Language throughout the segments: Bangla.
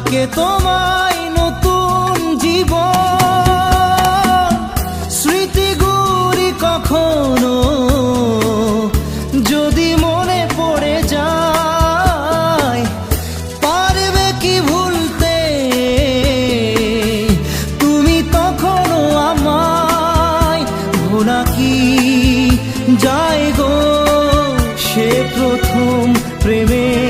ডাকে তোমায় নতুন জীবন। স্মৃতিগুলি কখনো যদি মনে পড়ে যায়, পারবে কি ভুলতে? তুমি তখনও আমায় ভোলা কি যায় গো? সে প্রথম প্রেমের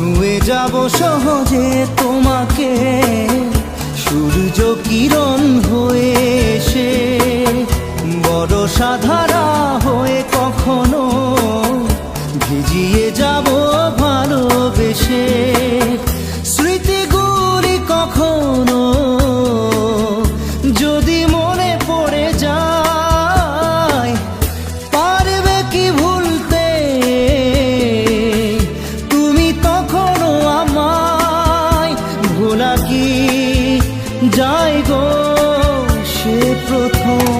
ছুঁয়ে যাব সহজে তোমাকে। সূর্য কিরণ হয়ে এসে বড় সাধারা আমায় ভোলা কি? যায় গো সে প্রথম।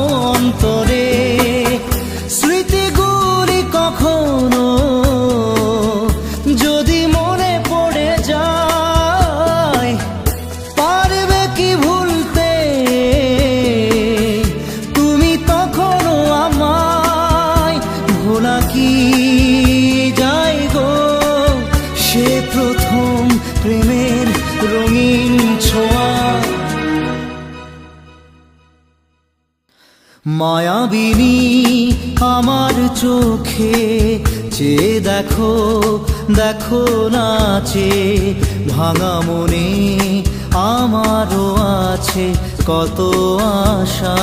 ভোলা কি যায় গো? সে প্রথম প্রেমের রঙিন ছোঁয়া। মায়াবিনী আমার চোখে যে দেখো দেখো নাচে, ভাঙা মনে আমারও আছে কত আশা।